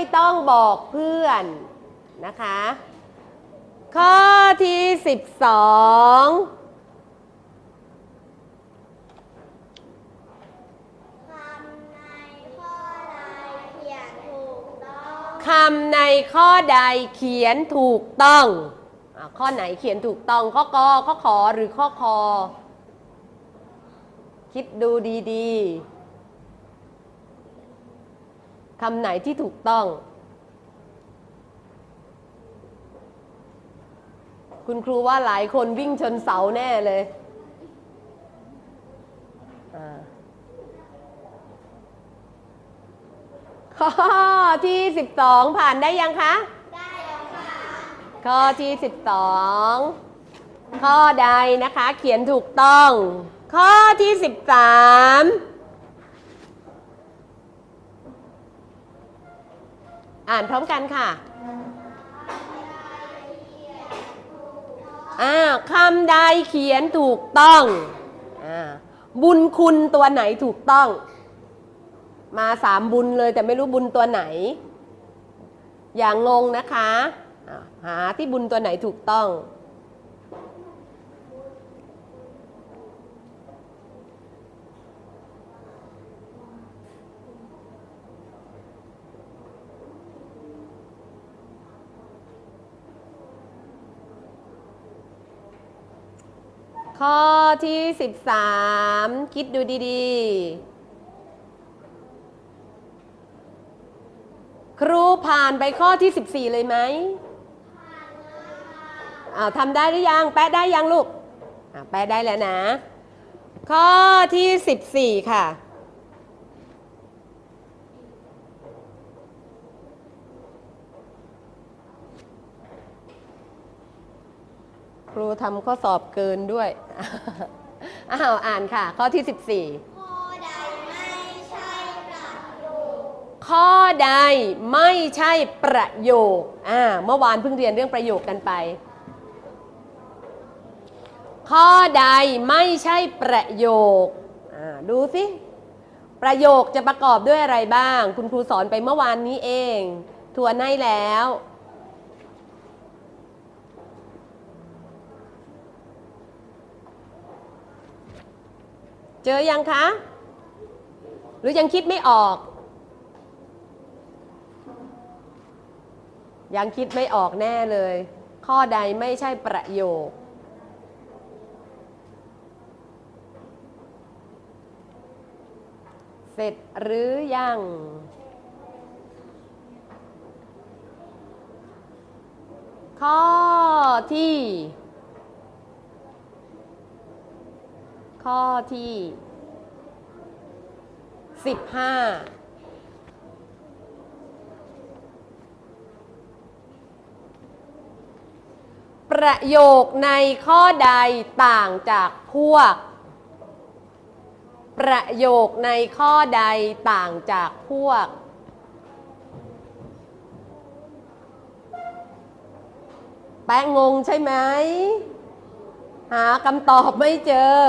ไม่ต้องบอกเพื่อนนะคะ ข้อที่สิบสองคำในข้อใดเขียนถูกต้อง คำในข้อใดเขียนถูกต้องอาข้อไหนเขียนถูกต้อง ข้อกอข้อขอหรือข้อคอ คิดดูดี ๆ คำไหนที่ถูกต้อง คุณครูว่าหลายคนวิ่งชนเสาแน่เลยอ่าข้อที่12ผ่านได้ยังคะ ได้แล้วค่ะ ข้อที่12ข้อใดนะคะ เขียนถูกต้อง ข้อที่13 อ่านพร้อมกันค่ะอ่าคำใดเขียนถูกต้องอาบุญคุณตัวไหนถูกต้อง มาสามบุญเลยแต่ไม่รู้บุญตัวไหน อย่างงงนะคะะหาที่บุญตัวไหนถูกต้อง ข้อที่ 13 คิดดูดีๆ ครูผ่านไปข้อที่ 14 เลยไหมอ้าวทำได้หรือยัง แปะได้ยังลูกอะแปะได้แล้วนะ ข้อที่ 14 ค่ะ ทำข้อสอบเกินด้วย อ้าวอ่านค่ะ ข้อที่ 14 ข้อใดไม่ใช่ประโยคข้อใดไม่ใช่ประโยคอ่าเมื่อวานเพิ่งเรียนเรื่องประโยคกันไป ข้อใดไม่ใช่ประโยคอ่าดูสิประโยคจะประกอบด้วยอะไรบ้าง คุณครูสอนไปเมื่อวานนี้เอง ทวนให้แล้ว เจอยังคะ หรือยังคิดไม่ออก ยังคิดไม่ออกแน่เลย ข้อใดไม่ใช่ประโยค เสร็จหรือยังข้อที่ ข้อที่สิบห้าประโยคในข้อใดต่างจากพวก ประโยคในข้อใดต่างจากพวก แป้งงงใช่ไหม หาคำตอบไม่เจอ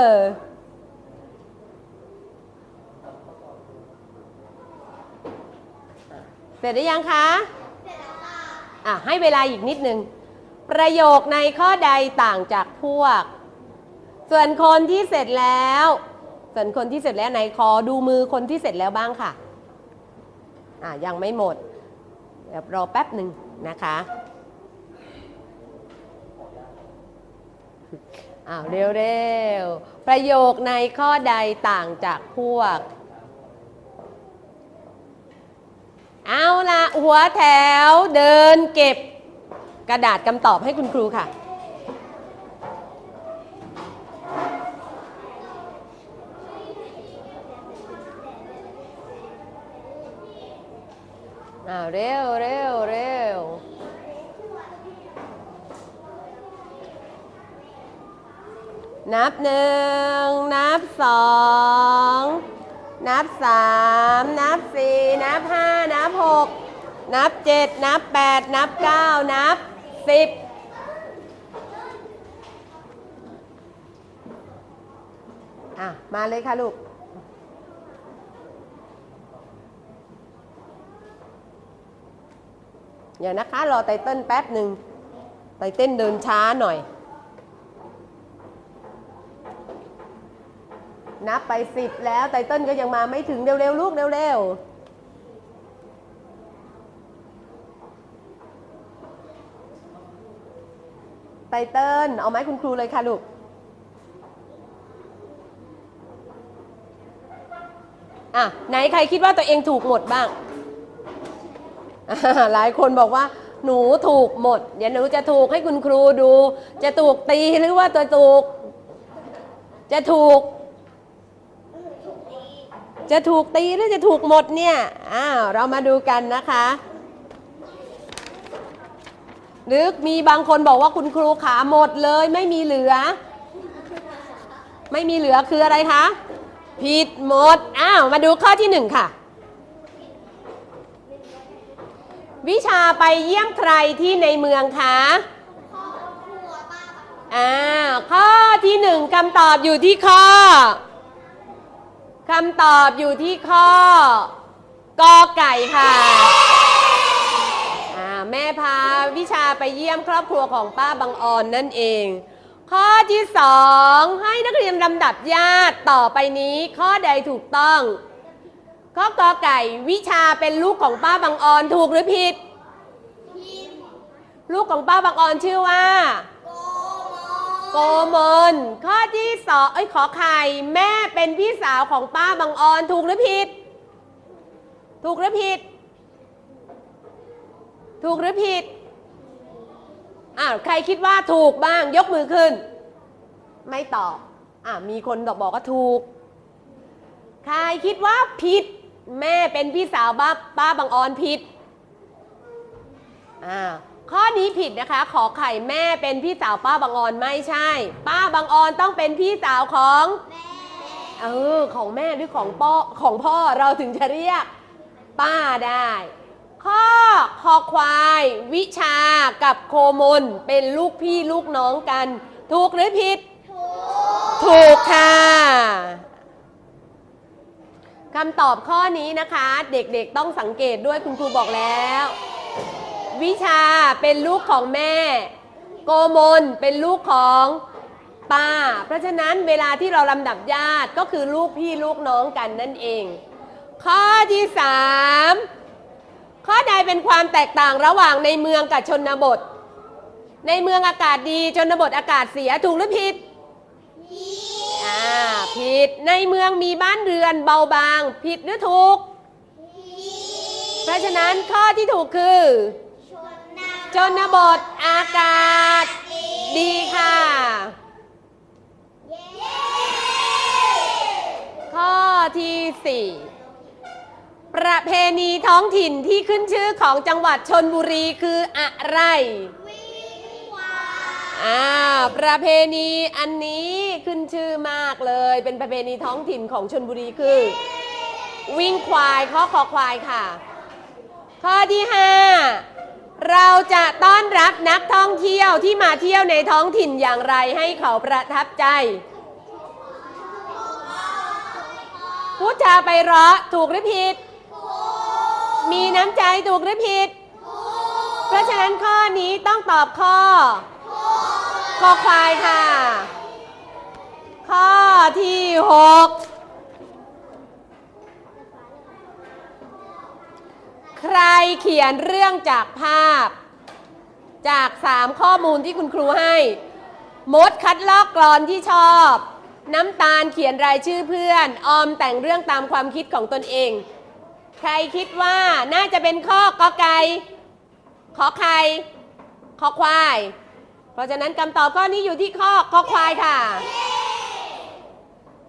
เสร็จหรือยังคะ เสร็จแล้วค่ะอะให้เวลาอีกนิดนึง ประโยคในข้อใดต่างจากพวก ส่วนคนที่เสร็จแล้ว ส่วนคนที่เสร็จแล้วไหนขอดูมือคนที่เสร็จแล้วบ้างค่ะ อะยังไม่หมดเดี๋ยวรอแป๊บหนึ่งนะคะอ้าวเร็วๆ ประโยคในข้อใดต่างจากพวก เอาละหัวแถวเดินเก็บกระดาษคำตอบให้คุณครูค่ะอ้าเร็วเร็วเร็วนับหนึ่งนับสอง นับสามนับสี่นับห้านับหกนับเจ็ดนับแปดนับเก้านับสิบอะ มาเลยค่ะลูกเดี๋ยวนะคะ รอไตเติ้ลแป๊บหนึ่งไตเติ้ลเดินช้าหน่อย นับไปสิบแล้วไตเติ้ลก็ยังมาไม่ถึงเร็วๆลูกเร็วๆไตเติ้ลเอาไหมคุณครูเลยค่ะลูก อะ ไหนใครคิดว่าตัวเองถูกหมดบ้าง หลายคนบอกว่า หนูถูกหมด เดี๋ยวหนูจะถูกให้คุณครูดู จะถูกตีหรือว่าตัวถูก จะถูก จะถูกตีหรือจะถูกหมดเนี่ย อ้าว เรามาดูกันนะคะ หรือมีบางคนบอกว่าคุณครูขาหมดเลยไม่มีเหลือ ไม่มีเหลือคืออะไรคะ ผิดหมด อ้าว มาดูข้อที่หนึ่งค่ะ วิชาไปเยี่ยมใครที่ในเมืองคะอ่าข้อที่หนึ่งคำตอบอยู่ที่ข้อ คำตอบอยู่ที่ข้อกอไก่ค่ะแม่พาวิชาไปเยี่ยมครอบครัวของป้าบางออนนั่นเอง ข้อที่สองให้นักเรียนลำดับญาติต่อไปนี้ ข้อใดถูกต้อง ข้อกอไก่วิชาเป็นลูกของป้าบางออนถูกหรือผิด ลูกของป้าบางออนชื่อว่า โกมลข้อที่สองเอ้ยขอไข่แม่เป็นพี่สาวของป้าบางออนถูกหรือผิด ถูกหรือผิด ถูกหรือผิดอ้าวใครคิดว่าถูกบ้างยกมือขึ้น ไม่ตอบอ่ามีคนตอบบอกว่าถูก ใครคิดว่าผิด แม่เป็นพี่สาวป้าป้าบางออนผิดอ่า ข้อนี้ผิดนะคะ ขอไข่แม่เป็นพี่สาวป้าบางออนไม่ใช่ ป้าบางออนต้องเป็นพี่สาวของเออของแม่หรือของพ่อของพ่อเราถึงจะเรียก ป้าได้ ข้อคอควาย วิชากับโคมนเป็นลูกพี่ลูกน้องกัน ถูกหรือผิด ถูกค่ะคำตอบข้อนี้นะคะ เด็กๆต้องสังเกตด้วยคุณครูบอกแล้ว วิชาเป็นลูกของแม่ โกมลเป็นลูกของป้า เพราะฉะนั้นเวลาที่เราลำดับญาติก็คือลูกพี่ลูกน้องกันนั่นเอง ข้อที่สามข้อใดเป็นความแตกต่างระหว่างในเมืองกับชนบท ในเมืองอากาศดีชนบทอากาศเสียถูกหรือผิดอ่าผิดในเมืองมีบ้านเรือนเบาบาง ผิดหรือถูก เพราะฉะนั้นข้อที่ถูกคือ ชนบทอากาศ ดีค่ะ ข้อที่สี่ประเพณีท้องถิ่นที่ขึ้นชื่อของจังหวัดชนบุรีคืออะไรอ่าประเพณีอันนี้ขึ้นชื่อมากเลย เป็นประเพณีท้องถิ่นของชนบุรีคือ วิ่งควายข้อคอควายค่ะ ข้อที่ 5 เราจะต้อนรับนักท่องเที่ยวที่มาเที่ยวในท้องถิ่นอย่างไรให้เขาประทับใจ พูดจาไปเราะถูกหรือผิด มีน้ำใจถูกหรือผิด เพราะฉะนั้นข้อนี้ต้องตอบข้อข้อควายค่ะ ข้อที่6 ใครเขียนเรื่องจากภาพ จาก 3 ข้อมูลที่คุณครูให้มดคัดลอกกรอนที่ชอบ น้ำตาลเขียนรายชื่อเพื่อน ออมแต่งเรื่องตามความคิดของตนเอง ใครคิดว่าน่าจะเป็นข้อกอไก่ขอไข่ขอควาย เพราะฉะนั้นคำตอบข้อนี้อยู่ที่ข้อขอควายค่ะ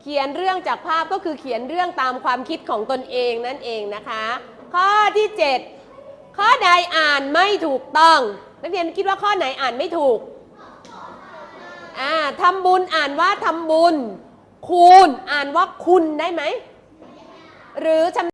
เขียนเรื่องจากภาพก็คือเขียนเรื่องตามความคิดของตนเองนั่นเองนะคะ ข้อที่ 7 ข้อใดอ่านไม่ถูกต้อง นักเรียนคิดว่าข้อไหนอ่านไม่ถูกอ่าทำบุญอ่านว่าทำบุญ คูณอ่านว่าคุณได้ไหม หรือชำ